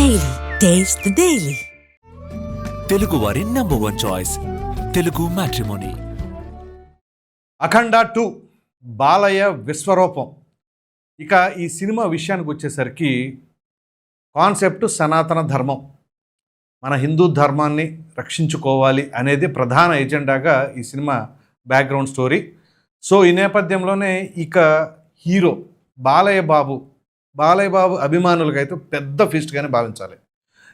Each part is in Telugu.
Daily taste the daily Telugu వారి number one choice Telugu matrimony Akhanda two Balayya విశ్వరూపం. ఇక ఈ సినిమా విషయానికి వచ్చేసరికి కాన్సెప్ట్ సనాతన ధర్మం. మన హిందూ ధర్మాన్ని రక్షించుకోవాలి అనేది ప్రధాన ఎజెండాగా ఈ సినిమా బ్యాక్గ్రౌండ్ స్టోరీ సో ఈ నేపథ్యంలోనే ఇక హీరో బాలయ్య బాబు బాలయ్య బాబు అభిమానులకైతే పెద్ద ఫీస్ట్గానే భావించాలి.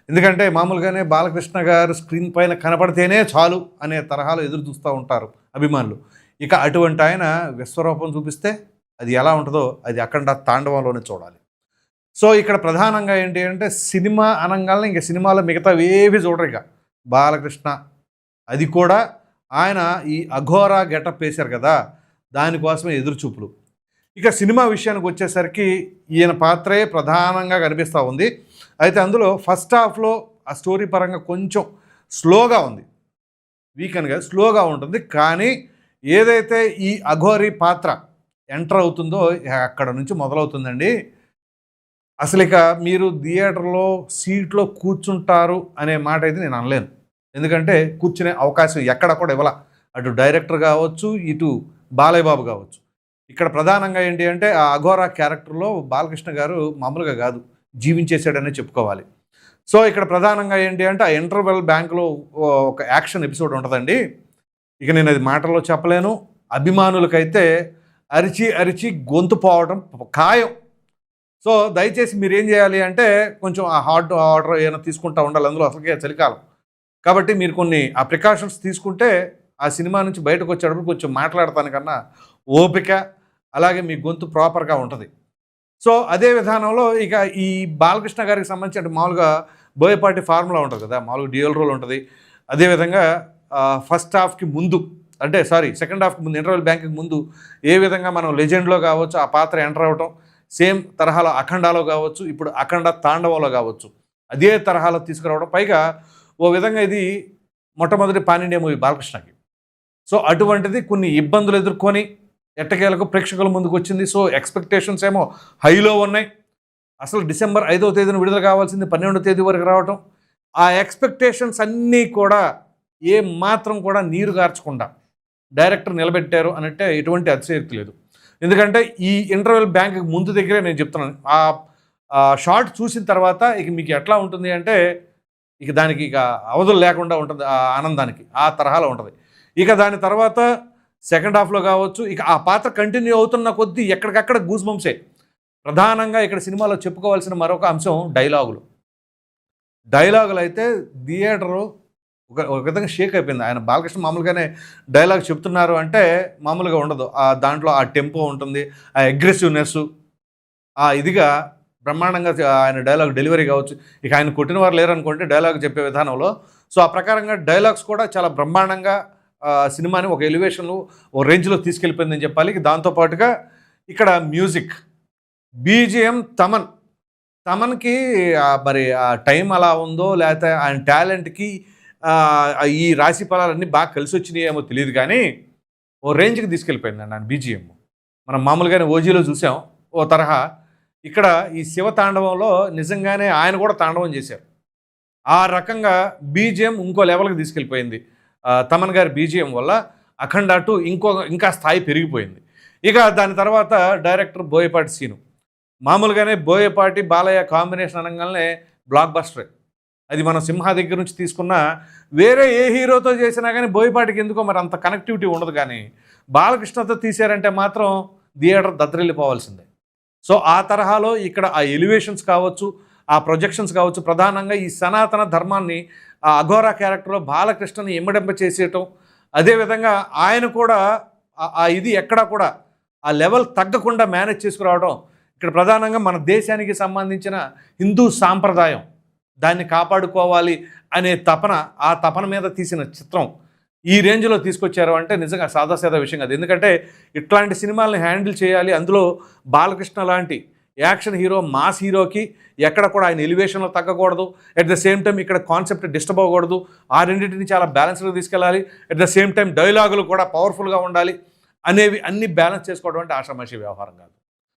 ఎందుకంటే మామూలుగానే బాలకృష్ణ గారు స్క్రీన్ పైన కనపడితేనే చాలు అనే తరహాలో ఎదురు చూస్తూ ఉంటారు అభిమానులు. ఇక అటువంటి ఆయన విశ్వరూపం చూపిస్తే అది ఎలా ఉంటుందో అది అఖండ తాండవంలోనే చూడాలి. సో ఇక్కడ ప్రధానంగా ఏంటి అంటే సినిమా అనగానే ఇంక సినిమాలో మిగతా ఏవి చూడరు ఇక. బాలకృష్ణ అది కూడా ఆయన ఈ అఘోరా గెటప్ వేశారు కదా దానికోసమే ఎదురుచూపులు. ఇక సినిమా విషయానికి వచ్చేసరికి ఈయన పాత్రే ప్రధానంగా కనిపిస్తూ ఉంది. అయితే అందులో ఫస్ట్ హాఫ్లో ఆ స్టోరీ పరంగా కొంచెం స్లోగా ఉంది. వీకెండ్ కాదు స్లోగా ఉంటుంది. కానీ ఏదైతే ఈ అఘోరి పాత్ర ఎంటర్ అవుతుందో అక్కడ నుంచి మొదలవుతుందండి. అసలు ఇక మీరు థియేటర్లో సీట్లో కూర్చుంటారు అనే మాట అయితే నేను అనలేను. ఎందుకంటే కూర్చునే అవకాశం ఎక్కడ కూడా ఇవ్వాల. అటు డైరెక్టర్ కావచ్చు ఇటు బాలయ్య బాబు కావచ్చు. ఇక్కడ ప్రధానంగా ఏంటి అంటే ఆ అఘోరా క్యారెక్టర్లో బాలకృష్ణ గారు మామూలుగా కాదు జీవించేశాడనే చెప్పుకోవాలి. సో ఇక్కడ ప్రధానంగా ఏంటి అంటే ఆ ఇంటర్వెల్ బ్యాంకులో ఒక యాక్షన్ ఎపిసోడ్ ఉంటుందండి. ఇక నేను అది మాటల్లో చెప్పలేను. అభిమానులకైతే అరిచి అరిచి గొంతు పోవడం ఖాయం. సో దయచేసి మీరు ఏం చేయాలి అంటే కొంచెం ఆ హాట్ ఆర్డర్ ఏమైనా తీసుకుంటా ఉండాలి అందులో అసలుకే చలికాలం. కాబట్టి మీరు కొన్ని ఆ ప్రికాషన్స్ తీసుకుంటే ఆ సినిమా నుంచి బయటకు వచ్చేటప్పుడు కొంచెం మాట్లాడతానికన్నా ఓపిక అలాగే మీ గొంతు ప్రాపర్గా ఉంటుంది. సో అదే విధానంలో ఇక ఈ బాలకృష్ణ గారికి సంబంధించి మామూలుగా బోయపాటి ఫార్ములా ఉంటుంది కదా మామూలుగా డ్యూయల్ రోల్ ఉంటుంది. అదేవిధంగా ఫస్ట్ హాఫ్కి ముందు అంటే సారీ సెకండ్ హాఫ్కి ముందు ఇంటర్వెల్ బ్యాంక్కి ముందు ఏ విధంగా మనం లెజెండ్లో కావచ్చు ఆ పాత్ర ఎంటర్ అవ్వటం సేమ్ తరహాలో అఖండాలో కావచ్చు ఇప్పుడు అఖండ తాండవంలో కావచ్చు అదే తరహాలో తీసుకురావడం. పైగా ఓ విధంగా ఇది మొట్టమొదటి పాన్ ఇండియా మూవీ బాలకృష్ణకి. సో అటువంటిది కొన్ని ఇబ్బందులు ఎదుర్కొని ఎట్టకేలకు ప్రేక్షకుల ముందుకు వచ్చింది. సో ఎక్స్పెక్టేషన్స్ ఏమో హైలో ఉన్నాయి. అసలు డిసెంబర్ ఐదవ తేదీన విడుదల కావాల్సింది పన్నెండవ తేదీ వరకు రావటం. ఆ ఎక్స్పెక్టేషన్స్ అన్నీ కూడా ఏ మాత్రం కూడా నీరు గార్చకుండా డైరెక్టర్ నిలబెట్టారు అనంటే ఎటువంటి అతిశయక్తి లేదు. ఎందుకంటే ఈ ఇంటర్వెల్ బ్యాంక్ ముందు దగ్గరే నేను చెప్తున్నాను. ఆ షార్ట్ చూసిన తర్వాత ఇక మీకు ఎట్లా ఉంటుంది అంటే ఇక దానికి ఇక అవధులు లేకుండా ఉంటుంది ఆ ఆనందానికి ఆ తరహాలో ఉంటుంది. ఇక దాని తర్వాత సెకండ్ హాఫ్లో కావచ్చు ఇక ఆ పాత్ర కంటిన్యూ అవుతున్న కొద్దీ ఎక్కడికక్కడ గూస్ బంప్సే ప్రధానంగా ఇక్కడ సినిమాలో చెప్పుకోవాల్సిన మరొక అంశం డైలాగులు డైలాగులు అయితే థియేటరు ఒక ఒక విధంగా షేక్ అయిపోయింది. ఆయన బాలకృష్ణ మామూలుగానే డైలాగ్ చెప్తున్నారు అంటే మామూలుగా ఉండదు. ఆ దాంట్లో ఆ టెంపో ఉంటుంది ఆ అగ్రెసివ్నెస్ ఆ ఇదిగా బ్రహ్మాండంగా ఆయన డైలాగ్ డెలివరీ కావచ్చు. ఇక ఆయన కొట్టిన వారు లేరనుకోండి డైలాగ్ చెప్పే విధానంలో. సో ఆ ప్రకారంగా డైలాగ్స్ కూడా చాలా బ్రహ్మాండంగా సినిమాని ఒక ఎలివేషన్లో ఒక రేంజ్లో తీసుకెళ్ళిపోయిందని చెప్పాలి. దాంతోపాటుగా ఇక్కడ మ్యూజిక్. బీజిఎం తమన్. తమన్కి మరి ఆ టైం అలా ఉందో లేకపోతే ఆయన టాలెంట్కి ఈ రాశి ఫలాలన్నీ బాగా కలిసి వచ్చినాయేమో తెలియదు కానీ ఓ రేంజ్కి తీసుకెళ్ళిపోయింది ఆయన బీజిఎం. మనం మామూలుగానే ఓజీలో చూసాం ఓ తరహా. ఇక్కడ ఈ శివ తాండవంలో నిజంగానే ఆయన కూడా తాండవం చేశారు. ఆ రకంగా బీజిఎం ఇంకో లెవెల్కి తీసుకెళ్ళిపోయింది. తమన్ గారి బీజిఎం వల్ల అఖండ టూ ఇంకో ఇంకా స్థాయి పెరిగిపోయింది. ఇక దాని తర్వాత డైరెక్టర్ బోయపాటి సీను. మామూలుగానే బోయపాటి బాలయ్య కాంబినేషన్ అనగానే బ్లాక్ బస్టరే అది మన సింహ దగ్గర నుంచి తీసుకున్న వేరే ఏ హీరోతో చేసినా కానీ బోయపాటికి ఎందుకో మరి అంత కనెక్టివిటీ ఉండదు కానీ బాలకృష్ణతో తీశారంటే మాత్రం థియేటర్ దద్దరిల్లిపోవాల్సిందే. సో ఆ తరహాలో ఇక్కడ ఆ ఎలివేషన్స్ కావచ్చు ఆ ప్రొజెక్షన్స్ కావచ్చు ప్రధానంగా ఈ సనాతన ధర్మాన్ని ఆ అఘోరా క్యారెక్టర్లో బాలకృష్ణని ఇమ్మడింప చేసేయటం. అదేవిధంగా ఆయన కూడా ఆ ఇది ఎక్కడా కూడా ఆ లెవెల్ తగ్గకుండా మేనేజ్ చేసుకురావడం ఇక్కడ ప్రధానంగా మన దేశానికి సంబంధించిన హిందూ సాంప్రదాయం. దాన్ని కాపాడుకోవాలి అనే తపన ఆ తపన మీద తీసిన చిత్రం ఈ రేంజ్లో తీసుకొచ్చారు అంటే నిజంగా సాదాసాదా విషయం కాదు. ఎందుకంటే ఇట్లాంటి సినిమాలను హ్యాండిల్ చేయాలి. అందులో బాలకృష్ణ లాంటి యాక్షన్ హీరో మాస్ హీరోకి ఎక్కడ కూడా ఆయన ఎలివేషన్లో తగ్గకూడదు. అట్ ద సేమ్ టైం ఇక్కడ కాన్సెప్ట్ డిస్టర్బ్ అవ్వకూడదు. ఆ రెండింటిని చాలా బ్యాలెన్స్గా తీసుకెళ్ళాలి. అట్ ద సేమ్ టైం డైలాగులు కూడా పవర్ఫుల్గా ఉండాలి. అనేవి అన్ని బ్యాలెన్స్ చేసుకోవడం అంటే ఆషామాషి వ్యవహారం కాదు.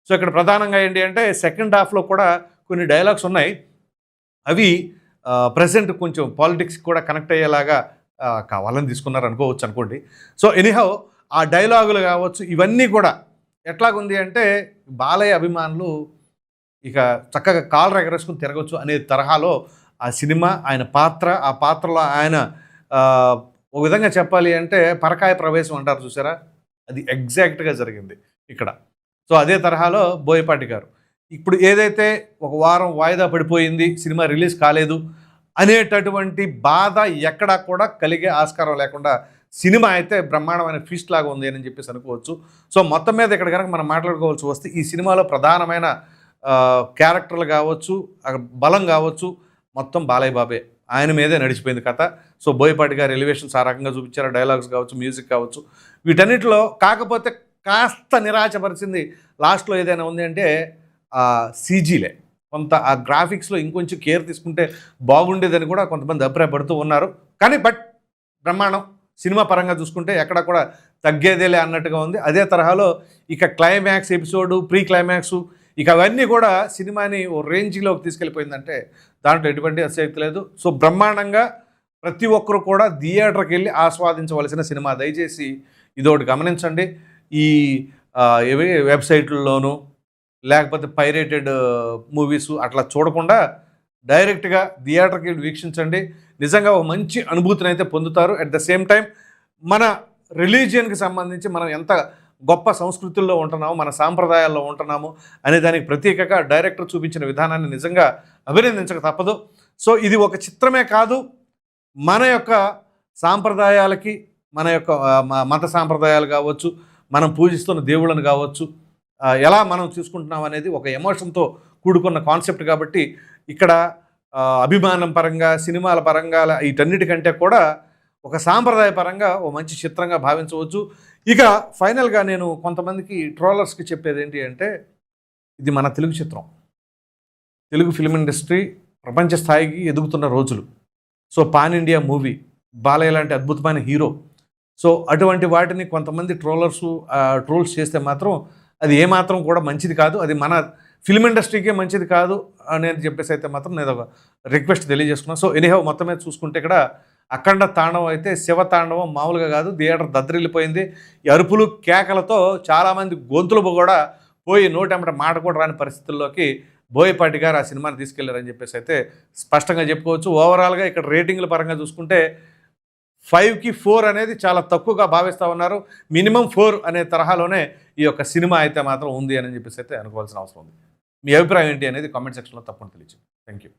సో ఇక్కడ ప్రధానంగా ఏంటి అంటే సెకండ్ హాఫ్లో కూడా కొన్ని డైలాగ్స్ ఉన్నాయి. అవి ప్రజెంట్ కొంచెం పాలిటిక్స్ కూడా కనెక్ట్ అయ్యేలాగా కావాలని తీసుకున్నారు అనుకోవచ్చు అనుకోండి. సో ఎనీహౌ ఆ డైలాగులు కావచ్చు ఇవన్నీ కూడా ఎట్లాగుంది అంటే బాలయ్య అభిమానులు ఇక చక్కగా కాలు ఎగరేసుకుని తిరగచ్చు అనే తరహాలో ఆ సినిమా ఆయన పాత్ర ఆ పాత్రలో ఆయన ఒక విధంగా చెప్పాలి అంటే పరకాయ ప్రవేశం అంటారు చూసారా? అది ఎగ్జాక్ట్గా జరిగింది ఇక్కడ. సో అదే తరహాలో బోయపాటి గారు. ఇప్పుడు ఏదైతే ఒక వారం వాయిదా పడిపోయింది సినిమా రిలీజ్ కాలేదు అనేటటువంటి బాధ ఎక్కడా కూడా కలిగే ఆస్కారం లేకుండా సినిమా అయితే బ్రహ్మాండమైన ఫీస్ట్ లాగా ఉంది అని చెప్పేసి అనుకోవచ్చు. సో మొత్తం మీద ఇక్కడ కనుక మనం మాట్లాడుకోవాల్సి వస్తే ఈ సినిమాలో ప్రధానమైన క్యారెక్టర్లు కావచ్చు బలం కావచ్చు మొత్తం బాలయ్య బాబే. ఆయన మీదే నడిచిపోయింది కథ. సో బోయపాటి గారి ఎలివేషన్స్ ఆ రకంగా చూపించారు. డైలాగ్స్ కావచ్చు మ్యూజిక్ కావచ్చు. వీటన్నిటిలో కాకపోతే కాస్త నిరాశపరిచింది లాస్ట్లో ఏదైనా ఉంది అంటే సీజీలే. కొంత ఆ గ్రాఫిక్స్లో ఇంకొంచెం కేర్ తీసుకుంటే బాగుండేదని కూడా కొంతమంది అభిప్రాయపడుతూ ఉన్నారు. కానీ బట్ బ్రహ్మాండం సినిమా పరంగా చూసుకుంటే ఎక్కడ కూడా తగ్గేదేలే అన్నట్టుగా ఉంది. అదే తరహాలో ఇక క్లైమాక్స్ ఎపిసోడు ప్రీ క్లైమాక్స్ ఇక అవన్నీ కూడా సినిమాని ఓ రేంజ్లోకి తీసుకెళ్ళిపోయిందంటే దాంట్లో ఎటువంటి అసక్తి లేదు. సో బ్రహ్మాండంగా ప్రతి ఒక్కరు కూడా థియేటర్కి వెళ్ళి ఆస్వాదించవలసిన సినిమా. దయచేసి ఇదొకటి గమనించండి. ఈ ఏవి వెబ్సైట్లలోనూ లేకపోతే పైరేటెడ్ మూవీస్ అట్లా చూడకుండా డైరెక్ట్గా థియేటర్కి వీక్షించండి. నిజంగా ఒక మంచి అనుభూతిని అయితే పొందుతారు. అట్ ద సేమ్ టైం మన రిలీజియన్కి సంబంధించి మనం ఎంత గొప్ప సంస్కృతుల్లో ఉంటున్నాము మన సాంప్రదాయాల్లో ఉంటున్నాము అనే దానికి ప్రత్యేకగా డైరెక్టర్ చూపించిన విధానాన్ని నిజంగా అభినందించక తప్పదు. సో ఇది ఒక చిత్రమే కాదు. మన యొక్క సాంప్రదాయాలకి మన యొక్క మత సాంప్రదాయాలు కావచ్చు మనం పూజిస్తున్న దేవుళ్ళను కావచ్చు ఎలా మనం చూసుకుంటున్నాం అనేది ఒక ఎమోషన్తో కూడుకున్న కాన్సెప్ట్ కాబట్టి ఇక్కడ అభిమానం పరంగా సినిమాల పరంగా వీటన్నిటికంటే కూడా ఒక సాంప్రదాయ పరంగా ఓ మంచి చిత్రంగా భావించవచ్చు. ఇక ఫైనల్గా నేను కొంతమందికి ట్రోలర్స్కి చెప్పేది ఏంటి అంటే ఇది మన తెలుగు చిత్రం. తెలుగు ఫిలిం ఇండస్ట్రీ ప్రపంచ స్థాయికి ఎదుగుతున్న రోజులు. So pan India movie Balayya లాంటి అద్భుతమైన హీరో. సో అటువంటి వాటిని కొంతమంది ట్రోలర్స్ ట్రోల్స్ చేస్తే మాత్రం అది ఏమాత్రం కూడా మంచిది కాదు. అది మన ఫిల్మ్ ఇండస్ట్రీకే మంచిది కాదు అని చెప్పేసి అయితే మాత్రం నేను ఒక రిక్వెస్ట్ తెలియజేసుకున్నాను సో ఎనీహో మొత్తం మీద చూసుకుంటే ఇక్కడ అఖండ తాండవం అయితే శివ తాండవం మామూలుగా కాదు థియేటర్ దద్దరిల్లిపోయింది. అరుపులు కేకలతో చాలామంది గొంతులు కూడా పోయి నోటెంబట మాట కూడా రాని పరిస్థితుల్లోకి బోయపాటి గారు ఆ సినిమాని తీసుకెళ్ళారని చెప్పేసి అయితే స్పష్టంగా చెప్పుకోవచ్చు. ఓవరాల్గా ఇక్కడ రేటింగ్ల పరంగా చూసుకుంటే ఫైవ్కి ఫోర్ అనేది చాలా తక్కువగా భావిస్తూ ఉన్నారు. మినిమం ఫోర్ అనే తరహాలోనే ఈ యొక్క సినిమా అయితే మాత్రం ఉంది అని చెప్పేసి అయితే అనుకోవాల్సిన అవసరం ఉంది. మీ అభిప్రాయం ఏంటి అనేది కామెంట్ సెక్షన్లో తప్పకుండా తెలియచ్చు థ్యాంక్ యూ